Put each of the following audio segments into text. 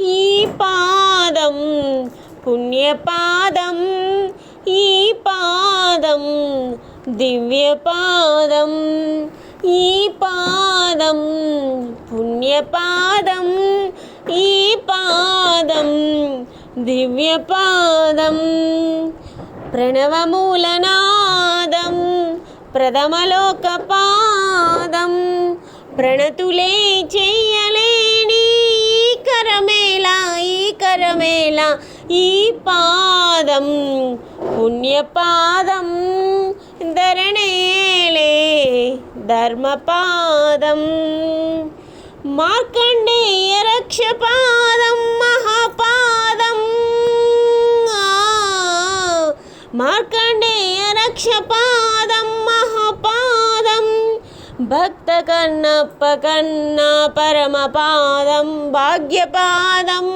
ఈ పాదం పుణ్యపాదం. ఈ పాదం దివ్యపాదం. ఈ పాదం పుణ్యపాదం. ఈ పాదం దివ్యపాదం. ప్రణవమూలనాదం ప్రథమలోకపాదం. ప్రణతులే చెయ్యలే కరమేళ ఈ కరమేళ ఈ పాదం పుణ్యపాదం ధరణేలే ధర్మపాదం మార్కండేయ రక్షపాదం మహాపాదం ఆ, మార్కండేయ రక్షపాదం భక్త కన్నప్ప కన్నా పరమపాదం భాగ్యపాదం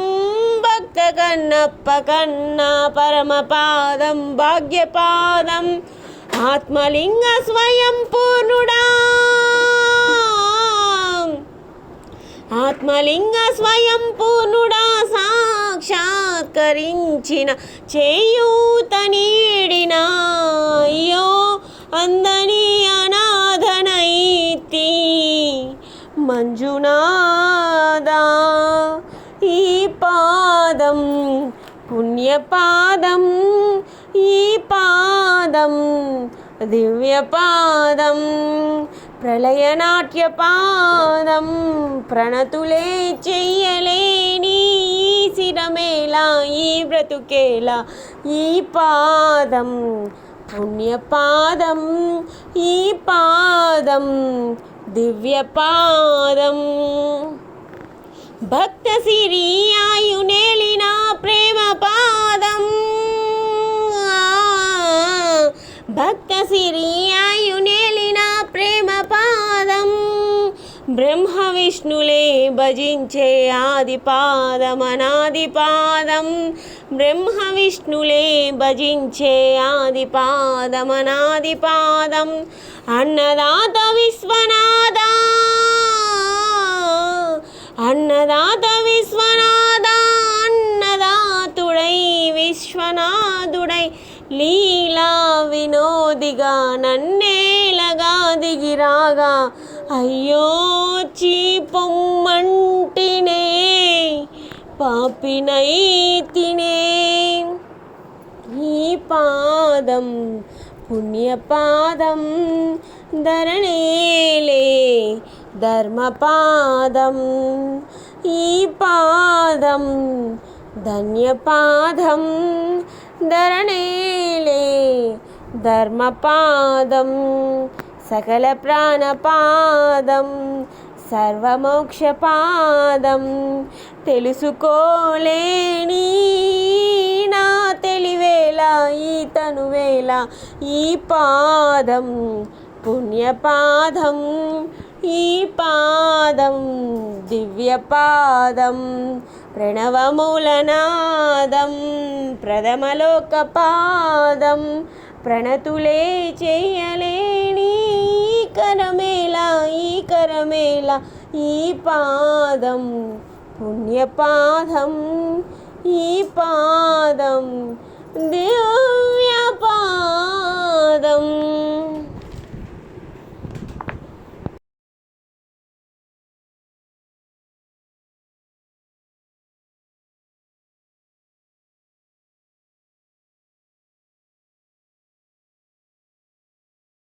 భక్త కన్నప్ప కన్నా పరమపాదం భాగ్యపాదం ఆత్మలింగ స్వయం పూర్ణుడా ఆత్మలింగ స్వయం పూర్ణుడా సాక్షాత్కరించిన చేయూత నీడినా అయ్యో అందని అనాథనైతి మంజునాదా ఈ పాదం పుణ్యపాదం ఈ పాదం దివ్యపాదం ప్రళయనాట్యపాదం ప్రణతులే చెయ్యలేని శిరమేలా ఈ బ్రతుకేలా ఈ పాదం పుణ్యపాదం ఈ పాదం దివ్యపాదం. భక్త సిరియునేలిన ప్రేమ పాదం భక్త సిరియునేలిన ప్రేమ పాదం బ్రహ్మ విష్ణులే భజించే ఆది పాదం అనాది పాదం బ్రహ్మ విష్ణులే భజించే ఆది పాదం అనాది పాదం అన్నదాత విశ్వనాథ. అన్నదాత విశ్వనాథ అన్నదాతుడై విశ్వనాథుడై లీలా వినోదిగా నన్నేలగా దిగిరాగా అయ్యో చీపొమ్మంటినే పాపినై తినే ఈ పాదం పుణ్యపాదం ధరణేలే ధర్మపాదం. ఈ పాదం ధన్యపాదం ధరణేలే ధర్మపాదం. సకల ప్రాణపాదం సర్వమోక్షపాదం. తెలుసుకోలేని నా తెలివేళ ఈ తనువేళ ఈ పాదం పుణ్యపాదం ఈ పాదం దివ్యపాదం ప్రణవమూలనాదం ప్రథమలోకపాదం ప్రణతులే చేయలేని ఈ కరమేళ ఈ కరమేళ ఈ పాదం పుణ్యపాదం ఈ పాదం Đi